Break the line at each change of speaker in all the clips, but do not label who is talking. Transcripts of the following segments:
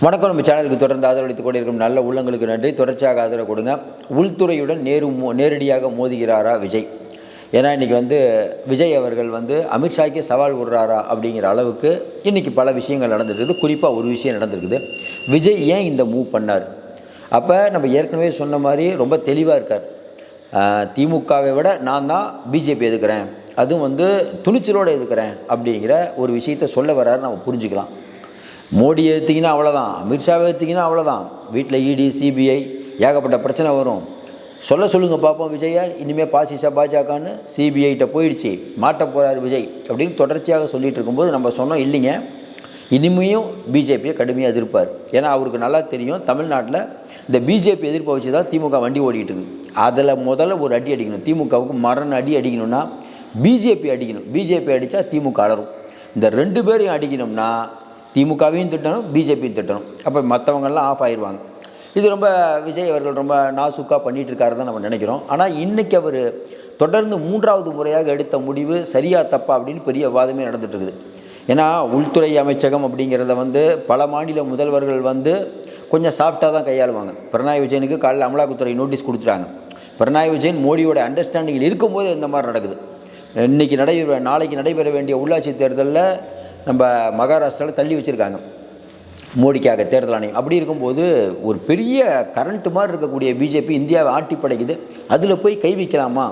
வணக்கம். நம்ம சேனலுக்கு தொடர்ந்து ஆதரவளித்துக் கொண்டிருக்கும் நல்ல உள்ளங்களுக்கு நன்றி. தொடர்ச்சியாக ஆதரவு கொடுங்க. உள்துறையுடன் நேரு மோ- நேரடியாக மோதுகிறாரா விஜய்? ஏன்னா இன்றைக்கி வந்து விஜய் அவர்கள் வந்து அமித்ஷாக்கே சவால் விடுறாரா அப்படிங்கிற அளவுக்கு இன்றைக்கி பல விஷயங்கள் நடந்துருக்குது. குறிப்பாக ஒரு விஷயம் நடந்திருக்குது. விஜய் ஏன் இந்த மூவ் பண்ணார்? அப்போ நம்ம ஏற்கனவே சொன்ன மாதிரி ரொம்ப தெளிவாக இருக்கார். திமுகவை விட நான் தான் பிஜேபி எதுக்குறேன்? அதுவும் வந்து துணிச்சலோடு எதுக்கிறேன்? அப்படிங்கிற ஒரு விஷயத்தை சொல்ல வராரு நம்ம புரிஞ்சுக்கலாம். மோடி எடுத்திங்கன்னா அவ்வளோதான் அமித்ஷாவை எடுத்திங்கன்னா அவ்வளோதான் வீட்டில் இடி சிபிஐ ஏகப்பட்ட பிரச்சனை வரும். சொல்ல சொல்லுங்கள் பார்ப்போம் விஜயை இனிமேல் பாசிசா பாஜகன்னு சிபிஐகிட்ட போயிடுச்சு. மாட்ட போகிறார் விஜய் அப்படின்னு தொடர்ச்சியாக சொல்லிகிட்டு இருக்கும்போது நம்ம சொன்னோம் இல்லைங்க. இனிமையும் பிஜேபியை கடுமையாக எதிர்ப்பார். ஏன்னா அவருக்கு நல்லா தெரியும் தமிழ்நாட்டில் இந்த பிஜேபி எதிர்ப்பை வச்சு தான் திமுக வண்டி ஓடிட்டு இருக்கு. அதில் முதல்ல ஒரு அடி அடிக்கணும். திமுகவுக்கு மரண அடி அடிக்கணும்னா பிஜேபி அடிக்கணும். பிஜேபி அடித்தா திமுக அலரும் இந்த ரெண்டு பேரையும் அடிக்கணும்னா திமுகவையும் திட்டணும் பிஜேபியும் திட்டணும். அப்போ மற்றவங்கெல்லாம் ஆஃப் ஆயிடுவாங்க இது ரொம்ப விஜய் அவர்கள் ரொம்ப நாசுக்காக பண்ணிகிட்ருக்காரு தான் நம்ம நினைக்கிறோம். ஆனால் இன்றைக்கி அவர் தொடர்ந்து மூன்றாவது முறையாக எடுத்த முடிவு சரியா தப்பா அப்படின்னு பெரிய வாதமே நடந்துகிட்ருக்குது இருக்குது. ஏன்னா உள்துறை அமைச்சகம் அப்படிங்கிறத வந்து பல மாநில முதல்வர்கள் வந்து கொஞ்சம் சாஃப்டாக தான் கையாளுவாங்க. பிரணாய் விஜயனுக்கு காலையில் அமலாக்கத்துறை நோட்டீஸ் கொடுத்துட்டாங்க. பிரணாய் விஜயன் மோடியோட அண்டர்ஸ்டாண்டிங்கில் இருக்கும்போது இந்த மாதிரி நடக்குது. இன்றைக்கி நடைபெற நாளைக்கு நடைபெற வேண்டிய உள்ளாட்சி தேர்தலில் நம்ம மகாராஷ்டிராவில் தள்ளி வச்சுருக்காங்க. மோடிக்காக தேர்தல் ஆணையம். அப்படி இருக்கும்போது ஒரு பெரிய கரண்ட் மாதிரி இருக்கக்கூடிய பிஜேபி இந்தியாவை ஆட்டி படைக்குது. அதில் போய் கை வைக்கலாமா?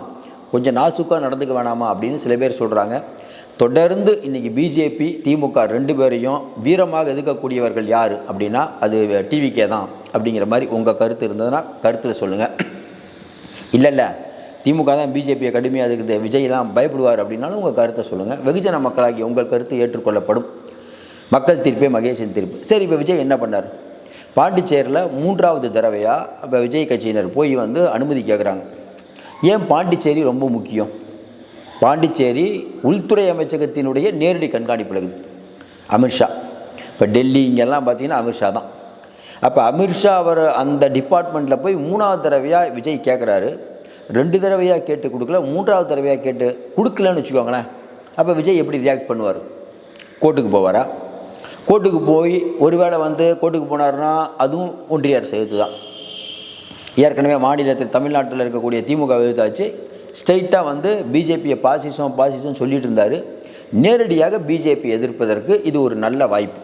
கொஞ்சம் நாசுக்காக நடந்துக்க வேணாமா? அப்படின்னு சில பேர் சொல்கிறாங்க தொடர்ந்து இன்றைக்கி பிஜேபி திமுக ரெண்டு பேரையும் வீரமாக எதிர்க்கக்கூடியவர்கள் யார் அப்படின்னா அது டிவிக்கே தான் அப்படிங்கிற மாதிரி உங்கள் கருத்து இருந்ததுன்னா கருத்தில் சொல்லுங்கள் இல்லை இல்லை. திமுக தான் பிஜேபியை கடுமையாக இருக்குது விஜய்லாம் பயப்படுவார் அப்படின்னாலும் உங்கள் கருத்தை சொல்லுங்கள் வெகுஜன மக்களாகி உங்கள் கருத்து ஏற்றுக்கொள்ளப்படும். மக்கள் தீர்ப்பே மகேஷின் தீர்ப்பு. சரி இப்போ விஜய் என்ன பண்ணார்? பாண்டிச்சேரியில் மூன்றாவது தடவையாக இப்போ விஜய் கட்சியினர் போய் வந்து அனுமதி கேட்குறாங்க ஏன் பாண்டிச்சேரி ரொம்ப முக்கியம்? பாண்டிச்சேரி உள்துறை அமைச்சகத்தினுடைய நேரடி கண்காணிப்பில் இருக்குது. அமித்ஷா இப்போ டெல்லி இங்கெல்லாம் பார்த்தீங்கன்னா அமித்ஷா தான். அப்போ அமித்ஷா அவர் அந்த டிபார்ட்மெண்ட்டில் போய் மூணாவது தடவையாக விஜய் கேட்குறாரு ரெண்டு தடவையாக கேட்டு கொடுக்கல மூன்றாவது தடவையாக கேட்டு கொடுக்கலன்னு வச்சுக்கோங்களேன். அப்போ விஜய் எப்படி ரியாக்ட் பண்ணுவார்? கோர்ட்டுக்கு போவாரா? கோர்ட்டுக்கு போய் ஒருவேளை வந்து கோர்ட்டுக்கு போனாருன்னா அதுவும் ஒன்றிய அரசு எதிர்த்து தான் ஏற்கனவே மாநிலத்தில் தமிழ்நாட்டில் இருக்கக்கூடிய திமுக எதிர்த்தாச்சு. ஸ்ட்ரைட்டாக வந்து பிஜேபியை பாசிசம் பாசிசம் சொல்லிட்டு இருந்தார். நேரடியாக பிஜேபி எதிர்ப்பதற்கு இது ஒரு நல்ல வாய்ப்பு.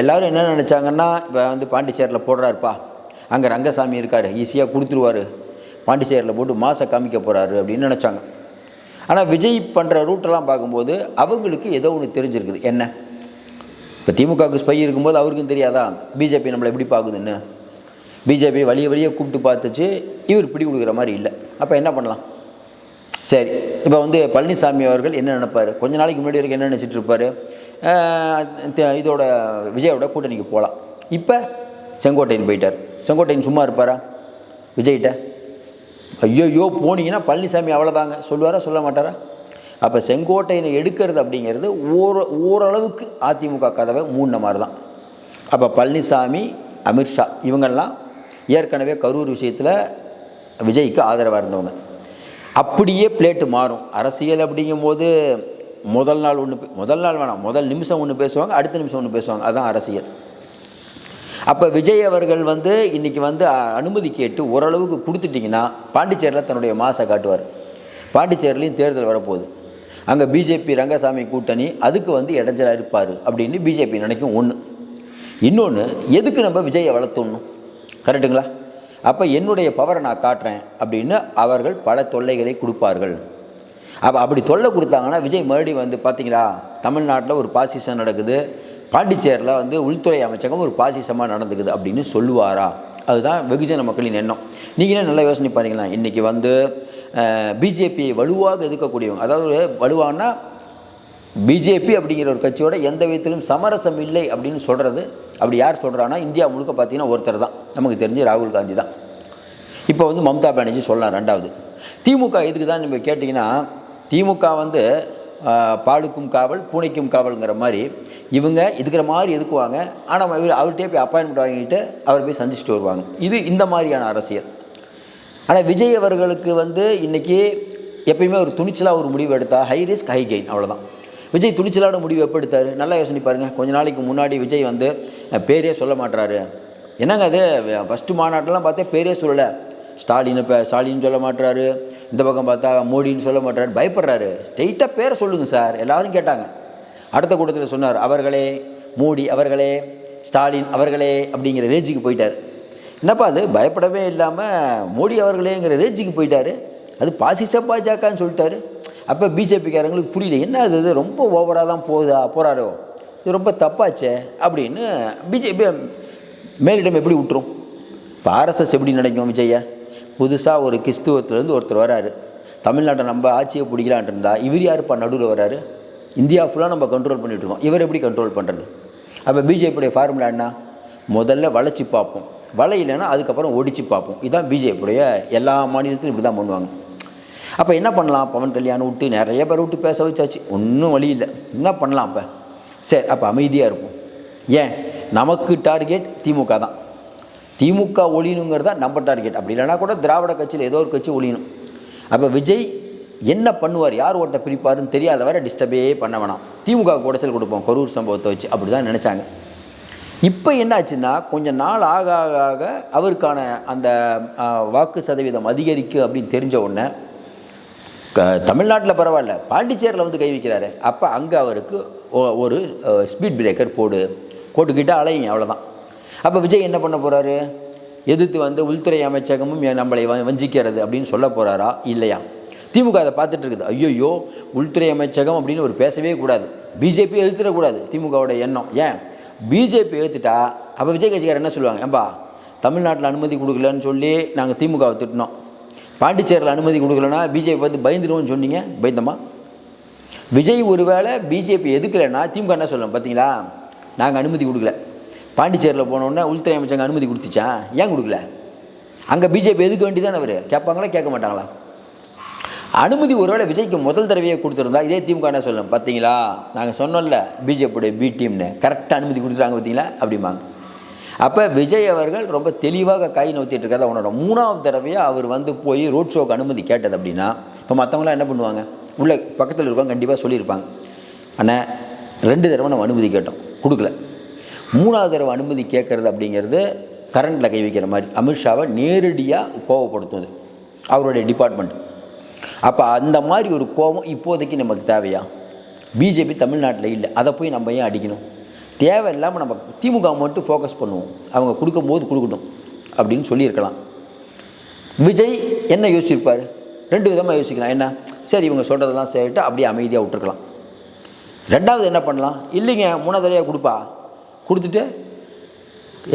எல்லோரும் என்ன நினச்சாங்கன்னா இப்போ வந்து பாண்டிச்சேரியில் போடுறாருப்பா. அங்கே ரங்கசாமி இருக்கார் ஈஸியாக கொடுத்துருவாரு. பாண்டிச்சேரியில் போட்டு மாசை காமிக்க போகிறாரு அப்படின்னு நினச்சாங்க. ஆனால் விஜய் பண்ணுற ரூட்டெல்லாம் பார்க்கும்போது அவங்களுக்கு ஏதோ ஒன்று தெரிஞ்சிருக்குது. என்ன? இப்போ திமுகவுக்கு ஸ்பை இருக்கும்போது அவருக்கும் தெரியாதா? பிஜேபி நம்மளை எப்படி பார்க்குதுன்னு? பிஜேபி வழிய வழியே கூப்பிட்டு பார்த்துச்சு. இவர் பிடி கொடுக்குற மாதிரி இல்லை. அப்போ என்ன பண்ணலாம்? சரி இப்போ வந்து பழனிசாமி அவர்கள் என்ன நினைப்பார்? கொஞ்ச நாளைக்கு முன்னாடி வரைக்கும் என்ன நினச்சிட்டு இருப்பார்? இதோட விஜயோட கூட்டணிக்கு போகலாம் இப்போ செங்கோட்டையன் போயிட்டார். செங்கோட்டையன் சும்மா இருப்பாரா? விஜய்கிட்ட? ஐயோ போனீங்கன்னா பழனிசாமி அவ்வளோதாங்க சொல்லுவாரா சொல்ல மாட்டாரா? அப்போ செங்கோட்டையனை எடுக்கிறது அப்படிங்கிறது ஓர ஓரளவுக்கு அதிமுக கதவை மூடின மாதிரி தான் அப்போ பழனிசாமி அமித்ஷா இவங்கெல்லாம் ஏற்கனவே கரூர் விஷயத்தில் விஜய்க்கு ஆதரவாக இருந்தவங்க. அப்படியே பிளேட்டு மாறும். அரசியல் அப்படிங்கும்போது முதல் நாள் ஒன்று முதல் நாள் வேணாம் முதல் நிமிஷம் ஒன்று பேசுவாங்க அடுத்த நிமிஷம் ஒன்று பேசுவாங்க. அதுதான் அரசியல். அப்போ விஜய் அவர்கள் வந்து இன்றைக்கி வந்து அனுமதி கேட்டு ஓரளவுக்கு கொடுத்துட்டிங்கன்னா பாண்டிச்சேரியில் தன்னுடைய மாசை காட்டுவார். பாண்டிச்சேரிலையும் தேர்தல் வரப்போகுது. அங்கே பிஜேபி ரங்கசாமி கூட்டணி அதுக்கு வந்து இடைஞ்சலாக இருப்பார் அப்படின்னு பிஜேபி நினைக்கும் ஒன்று இன்னொன்று எதுக்கு நம்ம விஜயை வளர்த்தணும்? கரெக்டுங்களா அப்போ என்னுடைய பவரை நான் காட்டுறேன் அப்படின்னு அவர்கள் பல தொல்லைகளை கொடுப்பார்கள். அப்போ அப்படி தொல்லை கொடுத்தாங்கன்னா விஜய் மறுபடியும் வந்து பார்த்தீங்களா தமிழ்நாட்டில் ஒரு பாசிசம் நடக்குது. பாண்டிச்சேரியில் வந்து உள்துறை அமைச்சகம் ஒரு பாசிசமாக நடந்துக்குது அப்படின்னு சொல்லுவாரா? அதுதான் வெகுஜன மக்களின் எண்ணம். நீங்களே நல்லா யோசனை பாருங்களா இன்றைக்கி வந்து பிஜேபி வலுவாக எதிர்க்கக்கூடியவங்க அதாவது வலுவானா பிஜேபி அப்படிங்கிற ஒரு கட்சியோட எந்த விதத்திலும் சமரசம் இல்லை அப்படின்னு சொல்கிறது அப்படி யார் சொல்கிறான்னா இந்தியா முழுக்க பார்த்தீங்கன்னா ஒருத்தர் தான். நமக்கு தெரிஞ்சு ராகுல் காந்தி தான். இப்போ வந்து மம்தா பானர்ஜி சொல்லலாம் ரெண்டாவது. திமுக எதுக்கு தான் நீங்கள் கேட்டிங்கன்னா திமுக வந்து பாலுக்கும் காவல் பூனைக்கும் காவல்ங்கிற மாதிரி இவங்க இதுக்கிற மாதிரி எதுக்குவாங்க? ஆனால் இவர் அவர்கிட்டே போய் அப்பாயின்மெண்ட் வாங்கிட்டு அவர் போய் சந்திச்சுட்டு வருவாங்க. இது இந்த மாதிரியான அரசியல். ஆனால் விஜய் அவர்களுக்கு வந்து இன்றைக்கி எப்பயுமே ஒரு துணிச்சலாக ஒரு முடிவு எடுத்தால் ஹை ரிஸ்க் ஹை கெயின் அவ்வளோதான் விஜய் துணிச்சலான முடிவு எப்போ எடுத்தார்? நல்லா யோசனை பாருங்கள் கொஞ்ச நாளைக்கு முன்னாடி விஜய் வந்து பேரே சொல்ல மாட்டுறாரு என்னங்க அது? ஃபஸ்ட்டு மாநாட்டெல்லாம் பார்த்தே பேரே சொல்லலை. ஸ்டாலின் இப்போ ஸ்டாலின் சொல்ல மாட்டுறாரு இந்த பக்கம் பார்த்தா மோடின்னு சொல்ல மாட்டார் பயப்படுறாரு. ஸ்ட்ரெயிட்டாக பேரை சொல்லுங்கள் சார். எல்லாரும் கேட்டாங்க. அடுத்த கூட்டத்தில் சொன்னார் அவர்களே மோடி அவர்களே ஸ்டாலின் அவர்களே அப்படிங்கிற ரேஞ்சுக்கு போயிட்டார். என்னப்பா அது? பயப்படவே இல்லாமல் மோடி அவர்களேங்கிற ரேஞ்சுக்கு போயிட்டார். அது பாசிச பாஜகன்னு சொல்லிட்டாரு. அப்போ பிஜேபிக்காரங்களுக்கு புரியல என்ன அது? இது ரொம்ப ஓவராக தான் போகுதா? போகிறாரோ இது ரொம்ப தப்பாச்சே அப்படின்னு பிஜேபி மேலிடம் எப்படி விட்டுரும்? இப்போ ஆர்எஸ்எஸ் எப்படி நினைக்கும் விஜய்யா? புதுசாக ஒரு கிறிஸ்துவத்துலேருந்து ஒருத்தர் வராரு. தமிழ்நாட்டை நம்ம ஆட்சியை பிடிக்கலான்ட்டு இருந்தா இவர் யாருப்பா நடுவில் வராரு? இந்தியா ஃபுல்லாக நம்ம கண்ட்ரோல் பண்ணிகிட்டு இருக்கோம். இவர் எப்படி கண்ட்ரோல் பண்ணுறது அப்போ பிஜேபியுடைய ஃபார்முலா என்ன? முதல்ல வளைச்சி பார்ப்போம். வளையலைன்னா அதுக்கப்புறம் ஒடிச்சு பார்ப்போம். இதுதான் பிஜேபியுடைய எல்லா மாநிலத்திலும் இப்படி தான் பண்ணுவாங்க. அப்போ என்ன பண்ணலாம்? பவன் கல்யாணம் விட்டு நிறைய பேர் விட்டு பேச வச்சாச்சு. ஒன்றும் வழி இல்லை. என்ன பண்ணலாம் அப்போ? சரி அப்போ அமைதியாக இருப்போம். ஏன்? நமக்கு டார்கெட் திமுக தான். திமுக ஒழியணுங்கிறது தான் நம்ம டார்கெட் அப்படி இல்லைனா கூட திராவிட கட்சியில் ஏதோ ஒரு கட்சி ஒழியணும். அப்போ விஜய் என்ன பண்ணுவார்? யார் ஓட்ட பிரிப்பாருன்னு தெரியாத வரை டிஸ்டர்பே பண்ண வேணாம். திமுக உடைச்சல் கொடுப்போம். கரூர் சம்பவத்தை வச்சு அப்படி தான் நினச்சாங்க. இப்போ என்னாச்சுன்னா கொஞ்சம் நாள் ஆக ஆக ஆக அவருக்கான அந்த வாக்கு சதவீதம் அதிகரிக்கு அப்படின்னு தெரிஞ்ச உடனே க தமிழ்நாட்டில் பரவாயில்ல. பாண்டிச்சேரியில் வந்து கை வைக்கிறாரு. அப்போ அங்கே அவருக்கு ஒரு ஸ்பீட் பிரேக்கர் போடு. போட்டுக்கிட்டு அலையுங்க அவ்வளோதான் அப்போ விஜய் என்ன பண்ண போகிறாரு எதிர்த்து வந்து உள்துறை அமைச்சகமும் நம்மளை வ- வஞ்சிக்கிறது அப்படின்னு சொல்ல போகிறாரா இல்லையா? திமுக அதை பார்த்துட்டு இருக்குது. ஐயோயோ உள்துறை அமைச்சகம் அப்படின்னு ஒரு பேசவே கூடாது. பிஜேபி எதிர்த்துடக்கூடாது திமுகவோட எண்ணம். ஏன்? பிஜேபி எதிர்த்துட்டா அப்போ விஜய் கட்சிக்காரர் என்ன சொல்லுவாங்க? ஏன்பா தமிழ்நாட்டில் அனுமதி கொடுக்கலன்னு சொல்லி நாங்கள் திமுகவை திட்டினோம். பாண்டிச்சேரியில் அனுமதி கொடுக்கலன்னா பிஜேபி வந்து பயந்துடுவோம்னு சொன்னீங்க? பயந்தமா? விஜய் ஒருவேளை பிஜேபி எதுக்கலைன்னா திமுக என்ன சொல்லணும் பார்த்தீங்களா நாங்கள் அனுமதி கொடுக்கல. பாண்டிச்சேரியில் போனோன்னே உள்துறை அமைச்சங்க அனுமதி கொடுத்துச்சா? ஏன் கொடுக்கல? அங்கே பிஜேபி எதுக்க வேண்டியதானே அவர்? கேட்பாங்களா கேட்க மாட்டாங்களா? அனுமதி ஒருவேளை விஜய்க்கு முதல் தடவையே கொடுத்துருந்தா இதே திமுக என்ன சொல்லணும் பார்த்தீங்களா நாங்கள் சொன்னோம்ல பிஜேபியுடைய பி டீம்னு கரெக்டாக அனுமதி கொடுத்துட்டாங்க பார்த்தீங்களா அப்படிம்பாங்க. அப்போ விஜய் அவர்கள் ரொம்ப தெளிவாக கை நோத்திட்டு இருக்கிறத அவனோட மூணாவது தடவையாக அவர் வந்து போய் ரோட் ஷோக்கு அனுமதி கேட்டது அப்படின்னா இப்போ மற்றவங்களாம் என்ன பண்ணுவாங்க? உள்ள பக்கத்தில் இருக்கவங்க கண்டிப்பாக சொல்லியிருப்பாங்க. ஆனால் ரெண்டு தடவை நம்ம அனுமதி கேட்டோம். கொடுக்கல. மூணாவது தடவை அனுமதி கேட்குறது அப்படிங்கிறது கரண்ட்டில் கை வைக்கிற மாதிரி அமித்ஷாவை நேரடியாக கோவப்படுத்துவது அவருடைய டிபார்ட்மெண்ட் அப்போ அந்த மாதிரி ஒரு கோபம் இப்போதைக்கு நமக்கு தேவையா? பிஜேபி தமிழ்நாட்டில் இல்லை. அதை போய் நம்ம ஏன் அடிக்கணும்? தேவையில்லாமல் நம்ம திமுக மட்டும் ஃபோக்கஸ் பண்ணுவோம். அவங்க கொடுக்கும்போது கொடுக்கட்டும் அப்படின்னு சொல்லியிருக்கலாம். விஜய் என்ன யோசிச்சிருப்பார்? ரெண்டு விதமாக யோசிக்கலாம். என்ன? சரி இவங்க சொல்கிறதெல்லாம் சரிட்டு அப்படியே அமைதியாக விட்டுருக்கலாம். ரெண்டாவது என்ன பண்ணலாம்? இல்லைங்க மூணாவது தடவையாக கொடுப்பா. கொடுத்துட்டு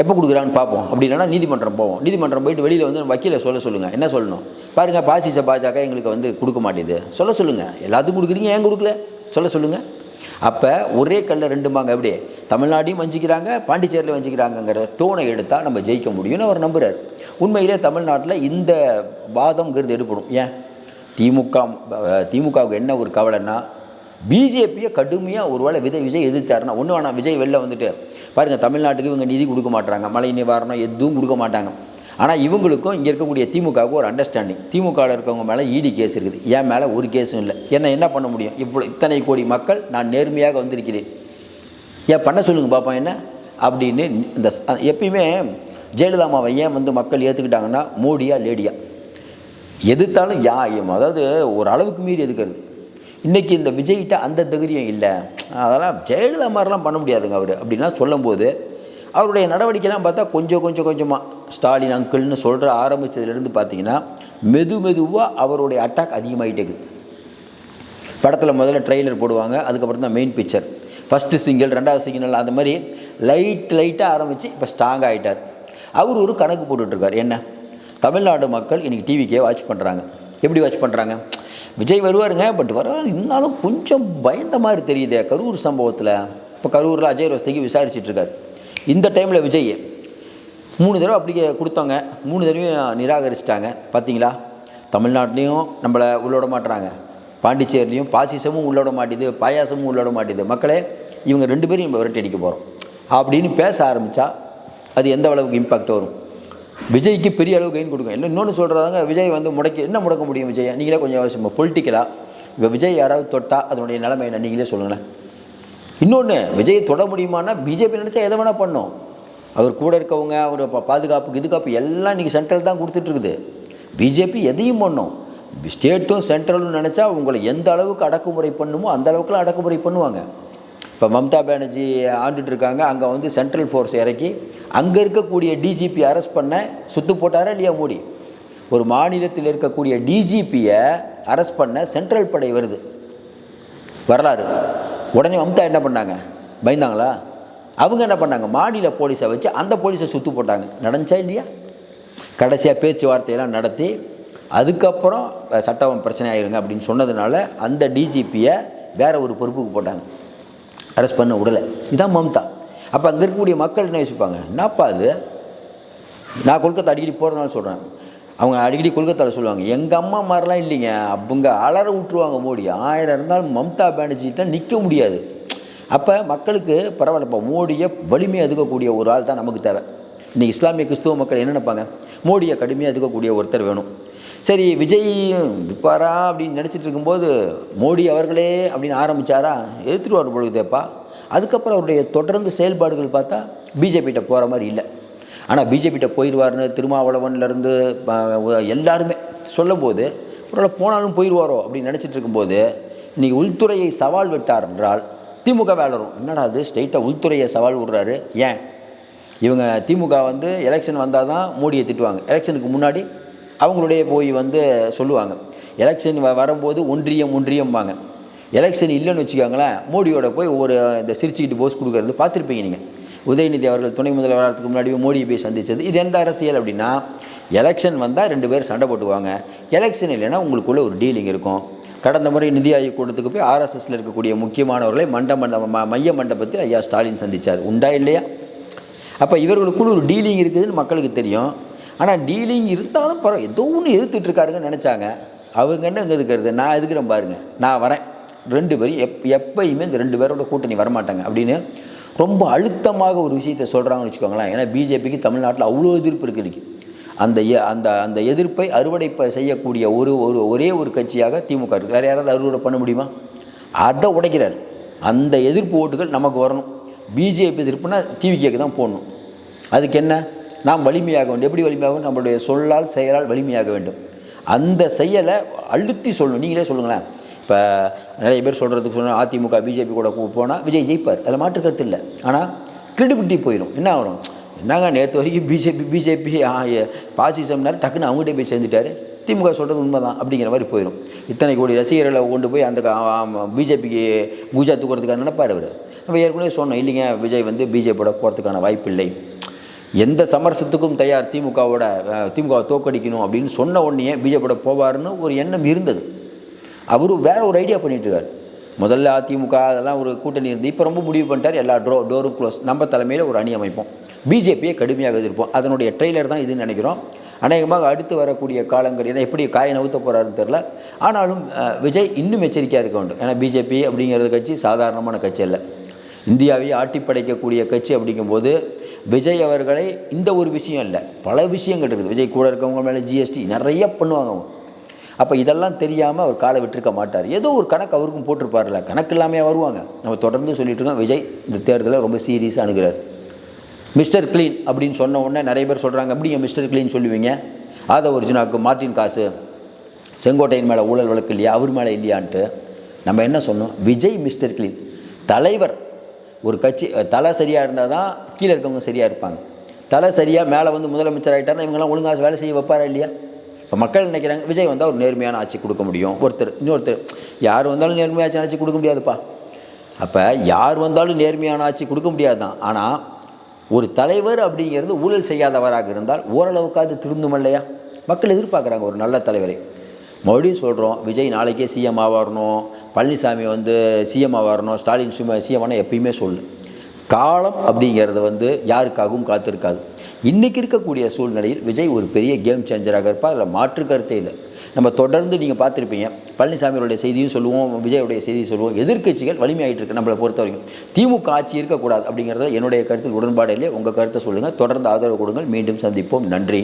எப்போ கொடுக்குறான்னு பார்ப்போம். அப்படி இல்லைன்னா நீதிமன்றம் போவோம். நீதிமன்றம் போயிட்டு வெளியில் வந்து வக்கீலை சொல்ல சொல்லுங்கள் என்ன சொல்லணும்? பாருங்கள் பாசிச பாஜக எங்களுக்கு வந்து கொடுக்க மாட்டேது. சொல்ல சொல்லுங்கள் எல்லாத்துக்கும் கொடுக்குறீங்க ஏன் கொடுக்கல? சொல்ல சொல்லுங்கள் அப்போ ஒரே கல்ல ரெண்டு மாங்க எப்படி? தமிழ்நாட்டையும் வஞ்சிக்கிறாங்க பாண்டிச்சேரியில் வஞ்சிக்கிறாங்கங்கிற டோனை எடுத்தால் நம்ம ஜெயிக்க முடியும்னு அவர் நம்புகிறார் உண்மையிலே தமிழ்நாட்டில் இந்த வாதம்ங்கிறது எடுப்படும் ஏன்? திமுக திமுகவுக்கு என்ன ஒரு கவலைன்னா பிஜேபியை கடுமையாக ஒருவேளை விஜய் விஜய் எதிர்த்தாருன்னா ஒன்று வேணாம் விஜய் வெளில வந்துட்டு பாருங்கள் தமிழ்நாட்டுக்கு இவங்க நிதி கொடுக்க மாட்டாங்க மழை நிவாரணம் எதுவும் கொடுக்க மாட்டாங்க. ஆனால் இவங்களுக்கும் இங்கே இருக்கக்கூடிய திமுகவுக்கும் ஒரு அண்டர்ஸ்டாண்டிங் திமுகவில் இருக்கவங்க மேலே ஈடி கேஸ் இருக்குது. என் மேலே ஒரு கேஸும் இல்லை. என்ன என்ன பண்ண முடியும்? இவ்வளோ இத்தனை கோடி மக்கள் நான் நேர்மையாக வந்திருக்கிறேன். ஏன் பண்ண சொல்லுங்க பாப்பா என்ன? அப்படின்னு இந்த எப்பயுமே ஜெயலலிதாமாவை ஏன் வந்து மக்கள் ஏற்றுக்கிட்டாங்கன்னா மோடியா லேடியா? எதிர்த்தாலும் யா அதாவது ஒரு அளவுக்கு மீறி எதுக்கிறது இன்றைக்கி இந்த விஜய்கிட்ட அந்த தைரியம் இல்லை. அதெல்லாம் ஜெயலலிதா மாதிரிலாம் பண்ண முடியாதுங்க அவர். அப்படின்லாம் சொல்லும்போது அவருடைய நடவடிக்கைலாம் பார்த்தா கொஞ்சம் கொஞ்சம் கொஞ்சமாக ஸ்டாலின் அங்கிள்னு சொல்கிற ஆரம்பித்ததுலேருந்து பார்த்தீங்கன்னா மெது மெதுவாக அவருடைய அட்டாக் அதிகமாகிட்டே இருக்குது. படத்தில் முதல்ல ட்ரெய்லர் போடுவாங்க அதுக்கப்புறம் தான் மெயின் பிக்சர் ஃபஸ்ட்டு சிங்கிள் ரெண்டாவது சிங்கிள் அந்த மாதிரி லைட் லைட்டாக ஆரம்பித்து இப்போ ஸ்ட்ராங் ஆகிட்டார் அவர் ஒரு கணக்கு போட்டுட்ருக்கார் என்ன? தமிழ்நாடு மக்கள் இன்றைக்கி டிவிக்கே வாட்ச் பண்ணுறாங்க எப்படி வாட்ச் பண்ணுறாங்க விஜய் வருவாருங்க பட் வர இருந்தாலும் கொஞ்சம் பயந்த மாதிரி தெரியுதே கரூர் சம்பவத்தில். இப்போ கரூரில் அஜய் ரோஸ்திக்கு விசாரிச்சிட்ருக்கார். இந்த டைமில் விஜய் மூணு தடவை அப்படி கொடுத்தாங்க. மூணு தடவையும் நிராகரிச்சிட்டாங்க. பார்த்தீங்களா தமிழ்நாட்டிலையும் நம்மளை உள்ளோட மாட்டுறாங்க. பாண்டிச்சேரிலையும் பாசிசமும் உள்ளோட மாட்டேது பாயாசமும் உள்ளோட மாட்டேது. மக்களே இவங்க ரெண்டு பேரும் நம்ம விரட்டி அடிக்க போகிறோம் அப்படின்னு பேச ஆரம்பித்தா அது எந்த அளவுக்கு இம்பாக்ட் வரும்? விஜய்க்கு பெரிய அளவு கெயின் கொடுக்கும். இல்லை இன்னொன்று சொல்கிறாங்க விஜய் வந்து முடக்கி என்ன முடக்க முடியும் விஜய்? நீங்களே கொஞ்சம் யோசிப்போம் பொலிட்டிக்கலாக இப்போ விஜய் யாராவது தொட்டால் அதனுடைய நிலைமை என்ன? நீங்களே சொல்லுங்களேன். இன்னொன்று விஜயை தொட முடியுமான்னா பிஜேபி நினச்சா எதை வேணால் பண்ணும். அவர் கூட இருக்கவங்க அவர் பாதுகாப்பு இதுகாப்பு எல்லாம் இன்றைக்கி சென்ட்ரல் தான் கொடுத்துட்ருக்குது பிஜேபி எதையும் பண்ணும். ஸ்டேட்டும் சென்ட்ரலும் நினச்சா உங்களை எந்த அளவுக்கு அடக்குமுறை பண்ணுமோ அந்த அளவுக்குலாம் அடக்குமுறை பண்ணுவாங்க. இப்போ மம்தா பானர்ஜி ஆண்டுட்டு இருக்காங்க அங்கே வந்து சென்ட்ரல் ஃபோர்ஸ் இறக்கி அங்கே இருக்கக்கூடிய டிஜிபி அரெஸ்ட் பண்ண சுத்து போட்டாரா இல்லையா மோடி? ஒரு மாநிலத்தில் இருக்கக்கூடிய டிஜிபியை அரெஸ்ட் பண்ண சென்ட்ரல் படை வருது. வரலாறு. உடனே மம்தா என்ன பண்ணாங்க? பயந்தாங்களா? அவங்க என்ன பண்ணாங்க? மாநில போலீஸை வச்சு அந்த போலீஸை சுத்து போட்டாங்க. நடந்துச்சா இல்லையா? கடைசியாக பேச்சுவார்த்தையெல்லாம் நடத்தி அதுக்கப்புறம் சட்டம் பிரச்சனை ஆயிருங்க அப்படின்னு சொன்னதுனால அந்த டிஜிபியை வேற ஒரு பொறுப்புக்கு போட்டாங்க. அரெஸ்ட் பண்ண விடலை இதான் மம்தா. அப்போ அங்கே இருக்கக்கூடிய மக்கள் என்ன யோசிப்பாங்க? என்னப்பா அது நான் கொல்கத்தா அடிக்கடி போகிறதுனால சொல்கிறேன் அவங்க அடிக்கடி கொல்கத்தாவில் சொல்லுவாங்க எங்கள் அம்மா மாதிரிலாம் இல்லைங்க. அவங்க அலற விட்டுருவாங்க மோடி. ஆயிரம் இருந்தாலும் மம்தா பானர்ஜிட்ட நிற்க முடியாது. அப்போ மக்களுக்கு பரவாயில்லப்பா மோடியை வலிமையாக எதுக்கக்கூடிய ஒரு ஆள் தான் நமக்கு தேவை. இன்றைக்கி இஸ்லாமிய கிறிஸ்துவ மக்கள் என்ன நினைப்பாங்க? மோடியை கடுமையாக எதுக்கக்கூடிய ஒருத்தர் வேணும். சரி விஜய் இருப்பாரா அப்படின்னு நினச்சிட்டு இருக்கும்போது மோடி அவர்களே அப்படின்னு ஆரம்பித்தாரா எதிர்த்துருவார் பொழுதுப்பா அதுக்கப்புறம் அவருடைய தொடர்ந்து செயல்பாடுகள் பார்த்தா பிஜேபிகிட்ட போகிற மாதிரி இல்லை. ஆனால் பிஜேபிகிட்ட போயிடுவார்னு திருமாவளவன்லேருந்து எல்லாருமே சொல்லும்போது ஒருவேளை போனாலும் போயிடுவாரோ அப்படின்னு நினச்சிட்டு இருக்கும்போது இன்றைக்கி உள்துறையை சவால் விட்டார் என்றால் திமுக வேலரும் என்னடா அது ஸ்ட்ரெயிட்டாக உள்துறையை சவால் விடுறாரு. ஏன்? இவங்க திமுக வந்து எலெக்ஷன் வந்தால் தான் மோடியை திட்டுவாங்க. எலெக்ஷனுக்கு முன்னாடி அவங்களுடைய போய் வந்து சொல்லுவாங்க. எலெக்ஷன் வ- வரும்போது ஒன்றியம் ஒன்றியம்பாங்க. எலெக்ஷன் இல்லைன்னு வச்சுக்கோங்களேன் மோடியோட போய் ஒரு இந்த சிரிச்சுக்கிட்டு போஸ் கொடுக்கறது பார்த்துருப்பீங்க நீங்கள் உதயநிதி அவர்கள் துணை முதல்வரத்துக்கு முன்னாடி மோடியை போய் சந்தித்தது இது எந்த அரசியல் அப்படின்னா எலெக்ஷன் வந்தால் ரெண்டு பேர் சண்டை போட்டுக்குவாங்க. எலெக்ஷன் இல்லைன்னா உங்களுக்குள்ளே ஒரு டீலிங் இருக்கும். கடந்த முறை நிதி ஆயோக் கூட்டத்துக்கு போய் ஆர்எஸ்எஸ்ல இருக்கக்கூடிய முக்கியமானவர்களை மண்ட மண்ட மைய மண்டபத்தில் ஐயா ஸ்டாலின் சந்தித்தார் உண்டா இல்லையா? அப்போ இவர்களுக்குள்ள ஒரு டீலிங் இருக்குதுன்னு மக்களுக்கு தெரியும். ஆனால் டீலிங் இருந்தாலும் பரவாயில்ல ஏதோ ஒன்று எதிர்த்துட்ருக்காருங்கன்னு நினச்சாங்க. அவங்க என்ன எங்கே இருக்கிறது? நான் எதுக்குறேன் பாருங்க. நான் வரேன். ரெண்டு பேரும் எப் எப்பயுமே இந்த ரெண்டு பேரோட கூட்டணி வரமாட்டாங்க அப்படின்னு ரொம்ப அழுத்தமாக ஒரு விஷயத்தை சொல்கிறாங்கன்னு வச்சுக்கோங்களேன். ஏன்னா பிஜேபிக்கு தமிழ்நாட்டில் அவ்வளோ எதிர்ப்பு இருக்கு அந்த அந்த அந்த எதிர்ப்பை அறுவடை செய்யக்கூடிய ஒரு ஒரு ஒரே ஒரு கட்சியாக திமுக இருக்குது வேறு யாராவது அறுவடை பண்ண முடியுமா? அதை உடைக்கிறார். அந்த எதிர்ப்பு ஓட்டுகள் நமக்கு வரணும். பிஜேபி எதிர்ப்புனா டிவிகேக்கு தான் போடணும். அதுக்கு என்ன? நாம் வலிமையாக வேண்டும். எப்படி வலிமையாகும் நம்மளுடைய சொல்லால் செயலால் வலிமையாக வேண்டும். அந்த செயலை அழுத்தி சொல்லணும். நீங்களே சொல்லுங்களேன். இப்போ நிறைய பேர் சொல்கிறதுக்கு சொன்னால் அதிமுக பிஜேபி கூட போனால் விஜய் ஜெயிப்பார். அதில் மாற்று கருத்து இல்லை. ஆனால் கிரெடிபிலிட்டி போயிடும். என்ன ஆகணும்? என்னங்க நேற்று வரைக்கும் பிஜேபி பிஜேபி பாசிசம்னாரு டக்குன்னு அவங்ககிட்ட போய் சேர்ந்துட்டார். திமுக சொல்கிறது உண்மைதான் அப்படிங்கிற மாதிரி போயிடும். இத்தனை கோடி ரசிகர்களை கொண்டு போய் அந்த பிஜேபிக்கு பூஜா தூக்கிறதுக்கான நினைப்பார் அவர். நம்ம ஏற்கனவே சொன்னோம் இல்லைங்க விஜய் வந்து பிஜேபியோட போகிறதுக்கான வாய்ப்பில்லை எந்த சமரசத்துக்கும் தயார் திமுகவோட திமுகவை தோக்கடிக்கணும் அப்படின்னு சொன்ன உடனே பிஜேபியோட போவார்னு ஒரு எண்ணம் இருந்தது. அவரு வேற ஒரு ஐடியா பண்ணிட்டு முதல்ல அதிமுக அதெல்லாம் ஒரு கூட்டணி இருந்து இப்போ ரொம்ப முடிவு பண்ணிட்டார். எல்லா டோ டோரும் க்ளோஸ் நம்ம தலைமையில் ஒரு அணி அமைப்போம். பிஜேபியை கடுமையாக எதிர்ப்போம். அதனுடைய ட்ரெய்லர் தான் இதுன்னு நினைக்கிறோம். அநேகமாக அடுத்து வரக்கூடிய காலங்கள் ஏன்னா எப்படி காயை நவுத்த போகிறாருன்னு தெரில ஆனாலும் விஜய் இன்னும் எச்சரிக்கையாக இருக்க வேண்டும். ஏன்னா பிஜேபி அப்படிங்கிறது கட்சி சாதாரணமான கட்சி இல்லை இந்தியாவை ஆட்டி படைக்கக்கூடிய கட்சி அப்படிங்கும்போது விஜய் அவர்களை இந்த ஒரு விஷயம் இல்லை. பல விஷயங்கள் இருக்குது. விஜய் கூட இருக்கவங்க மேலே ஜிஎஸ்டி நிறைய பண்ணுவாங்க அவங்க. அப்போ இதெல்லாம் தெரியாமல் அவர் காலை விட்டுருக்க மாட்டார். ஏதோ ஒரு கணக்கு அவருக்கும் போட்டிருப்பார்ல கணக்கு இல்லாமையே வருவாங்க. நம்ம தொடர்ந்து சொல்லிட்டு இருக்கோம் விஜய் இந்த தேர்தலில் ரொம்ப சீரியஸாக அணுகிறார். மிஸ்டர் கிளீன் அப்படின்னு சொன்ன உடனே நிறைய பேர் சொல்கிறாங்க அப்படிங்க மிஸ்டர் கிளீன் சொல்லுவீங்க? ஆத ஒரிஜினாக்கு மார்ட்டின் காசு செங்கோட்டையின் மேலே ஊழல் வழக்கு இல்லையா அவர் மேலே இல்லையான்ட்டு நம்ம என்ன சொன்னோம்? விஜய் மிஸ்டர் கிளீன் தலைவர் ஒரு கட்சி தலை சரியாக இருந்தால் தான் கீழே இருக்கவங்க சரியாக இருப்பாங்க. தலை சரியாக மேலே வந்து முதலமைச்சர் ஆகிட்டாருன்னா இவங்கெல்லாம் ஒழுங்காக வேலை செய்ய வைப்பாரா இல்லையா? இப்போ மக்கள் நினைக்கிறாங்க விஜய் வந்தால் ஒரு நேர்மையான ஆட்சி கொடுக்க முடியும். ஒருத்தர் இன்னொருத்தர் யார் வந்தாலும் நேர்மையான ஆட்சி கொடுக்க முடியாதுப்பா. அப்போ யார் வந்தாலும் நேர்மையான ஆட்சி கொடுக்க முடியாது தான் ஆனால் ஒரு தலைவர் அப்படிங்கிறது ஊழல் செய்யாதவராக இருந்தால் ஓரளவுக்காவது திருந்தும் இல்லையா? மக்கள் எதிர்பார்க்குறாங்க ஒரு நல்ல தலைவரை. மறுபடியும் சொல்கிறோம் விஜய் நாளைக்கே சிஎம் ஆவாரணும் பழனிசாமி வந்து சிஎம் ஆவாரணும் ஸ்டாலின் சும சிஎம் ஆனால் எப்பயுமே சொல்லு. காலம் அப்படிங்கிறது வந்து யாருக்காகவும் காத்திருக்காது. இன்றைக்கி இருக்கக்கூடிய சூழ்நிலையில் விஜய் ஒரு பெரிய கேம் சேஞ்சராக இருப்பார் அதில் மாற்று கருத்தே இல்லை. நம்ம தொடர்ந்து நீங்கள் பார்த்துருப்பீங்க பழனிசாமியோடைய செய்தியும் சொல்லுவோம் விஜயோடைய செய்தியும் சொல்லுவோம் எதிர்க்கட்சிகள் வலிமையாகிட்டு இருக்கு நம்மளை பொறுத்த வரைக்கும் திமுக ஆட்சி இருக்கக்கூடாது அப்படிங்கிறத என்னுடைய கருத்தில் உடன்பாடு இல்லை உங்கள் கருத்தை சொல்லுங்கள் தொடர்ந்து ஆதரவு கொடுங்கள் மீண்டும் சந்திப்போம். நன்றி.